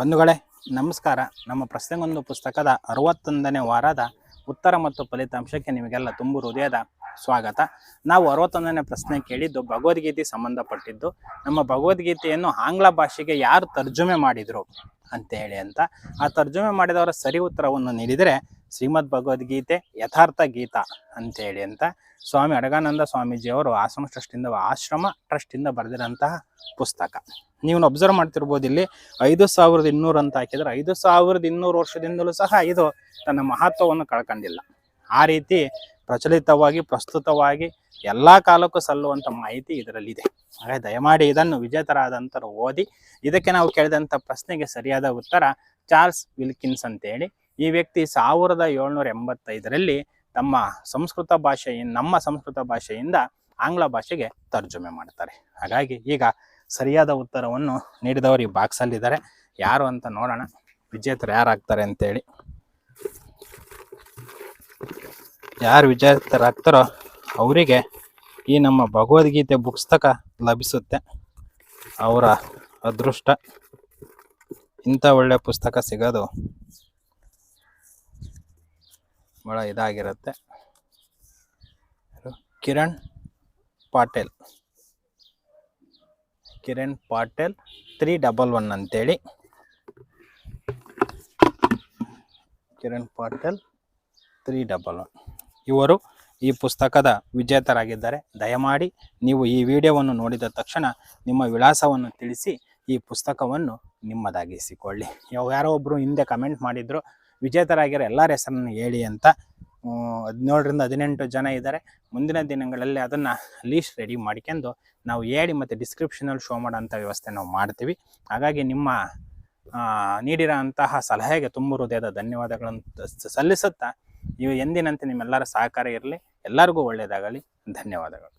ಬಂಧುಗಳೇ, ನಮಸ್ಕಾರ. ನಮ್ಮ ಪ್ರಶ್ನೆಗೊಂದು ಪುಸ್ತಕದ ಅರವತ್ತೊಂದನೇ ವಾರದ ಉತ್ತರ ಮತ್ತು ಫಲಿತಾಂಶಕ್ಕೆ ನಿಮಗೆಲ್ಲ ತುಂಬು ಹೃದಯದ ಸ್ವಾಗತ. ನಾವು ಅರವತ್ತೊಂದನೇ ಪ್ರಶ್ನೆ ಕೇಳಿದ್ದು ಭಗವದ್ಗೀತೆ ಸಂಬಂಧಪಟ್ಟಿದ್ದು. ನಮ್ಮ ಭಗವದ್ಗೀತೆಯನ್ನು ಆಂಗ್ಲ ಭಾಷೆಗೆ ಯಾರು ತರ್ಜುಮೆ ಮಾಡಿದರು ಅಂತ ಹೇಳಿ ಅಂತ. ಆ ತರ್ಜುಮೆ ಮಾಡಿದವರ ಸರಿ ಉತ್ತರವನ್ನು ನೀಡಿದರೆ ಶ್ರೀಮದ್ ಭಗವದ್ಗೀತೆ ಯಥಾರ್ಥ ಗೀತಾ ಅಂತ ಹೇಳಿ ಅಂತ ಸ್ವಾಮಿ ಅಡಗಾನಂದ ಸ್ವಾಮೀಜಿಯವರು ಆಶ್ರಮ ಟ್ರಸ್ಟಿಂದ ಆಶ್ರಮ ಟ್ರಸ್ಟಿಂದ ಬರೆದಿರೋಂತಹ ಪುಸ್ತಕ. ನೀವು ಅಬ್ಸರ್ವ್ ಮಾಡ್ತಿರ್ಬೋದು ಇಲ್ಲಿ ಐದು ಸಾವಿರದ ಇನ್ನೂರು ಅಂತ ಹಾಕಿದ್ರೆ ಐದು ಸಾವಿರದ ಇನ್ನೂರು ವರ್ಷದಿಂದಲೂ ಸಹ ಇದು ತನ್ನ ಮಹತ್ವವನ್ನು ಕಳ್ಕೊಂಡಿಲ್ಲ. ಆ ರೀತಿ ಪ್ರಚಲಿತವಾಗಿ, ಪ್ರಸ್ತುತವಾಗಿ ಎಲ್ಲ ಕಾಲಕ್ಕೂ ಸಲ್ಲುವಂಥ ಮಾಹಿತಿ ಇದರಲ್ಲಿದೆ. ಹಾಗೆ ದಯಮಾಡಿ ಇದನ್ನು ವಿಜೇತರಾದಂಥರು ಓದಿ ಇದಕ್ಕೆ ನಾವು ಕೇಳಿದಂಥ ಪ್ರಶ್ನೆಗೆ ಸರಿಯಾದ ಉತ್ತರ ಚಾರ್ಲ್ಸ್ ವಿಲ್ಕಿನ್ಸ್ ಅಂತೇಳಿ ಈ ವ್ಯಕ್ತಿ ಸಾವಿರದ ಏಳ್ನೂರ ಎಂಬತ್ತೈದರಲ್ಲಿ ತಮ್ಮ ಸಂಸ್ಕೃತ ಭಾಷೆಯಿಂದ ನಮ್ಮ ಸಂಸ್ಕೃತ ಭಾಷೆಯಿಂದ ಆಂಗ್ಲ ಭಾಷೆಗೆ ತರ್ಜುಮೆ ಮಾಡ್ತಾರೆ. ಹಾಗಾಗಿ ಈಗ ಸರಿಯಾದ ಉತ್ತರವನ್ನು ನೀಡಿದವರು ಈ ಬಾಕ್ಸಲ್ಲಿದ್ದಾರೆ ಯಾರು ಅಂತ ನೋಡೋಣ. ವಿಜೇತರು ಯಾರಾಗ್ತಾರೆ ಅಂತೇಳಿ. ಯಾರು ವಿಜೇತರಾಗ್ತಾರೋ ಅವರಿಗೆ ಈ ನಮ್ಮ ಭಗವದ್ಗೀತೆ ಪುಸ್ತಕ ಲಭಿಸುತ್ತೆ. ಅವರ ಅದೃಷ್ಟ. ಇಂಥ ಒಳ್ಳೆ ಪುಸ್ತಕ ಸಿಗೋದು ಭಾಳ ಇದಾಗಿರುತ್ತೆ. Kiran Patel. Kiran Patel three double one ಅಂತೇಳಿ. Kiran Patel three double one. ಇವರು ಈ ಪುಸ್ತಕದ ವಿಜೇತರಾಗಿದ್ದಾರೆ. ದಯಮಾಡಿ ನೀವು ಈ ವಿಡಿಯೋವನ್ನು ನೋಡಿದ ತಕ್ಷಣ ನಿಮ್ಮ ವಿಳಾಸವನ್ನು ತಿಳಿಸಿ ಈ ಪುಸ್ತಕವನ್ನು ನಿಮ್ಮದಾಗಿಸಿಕೊಳ್ಳಿ. ಯಾವ ಯಾರೋ ಒಬ್ಬರು ಹಿಂದೆ ಕಮೆಂಟ್ ಮಾಡಿದ್ರು ವಿಜೇತರಾಗಿರೋ ಎಲ್ಲರ ಹೆಸರನ್ನು ಹೇಳಿ ಅಂತ ಹದಿನೇಳರಿಂದ ಹದಿನೆಂಟು ಜನ ಇದ್ದಾರೆ ಮುಂದಿನ ದಿನಗಳಲ್ಲಿ ಅದನ್ನು ಲೀಸ್ಟ್ ರೆಡಿ ಮಾಡ್ಕೊಂಡು ನಾವು ಹೇಳಿ ಮತ್ತು ಡಿಸ್ಕ್ರಿಪ್ಷನಲ್ಲಿ ಶೋ ಮಾಡೋಂಥ ವ್ಯವಸ್ಥೆ ನಾವು ಮಾಡ್ತೀವಿ. ಹಾಗಾಗಿ ನಿಮ್ಮ ನೀಡಿರೋ ಅಂತಹ ಸಲಹೆಗೆ ತುಂಬ ಹೃದಯದ ಧನ್ಯವಾದಗಳನ್ನು ಸಲ್ಲಿಸುತ್ತಾ ಇವು ಎಂದಿನಂತೆ ನಿಮ್ಮೆಲ್ಲರ ಸಹಕಾರ ಇರಲಿ. ಎಲ್ಲರಿಗೂ ಒಳ್ಳೆಯದಾಗಲಿ ಧನ್ಯವಾದಗಳು.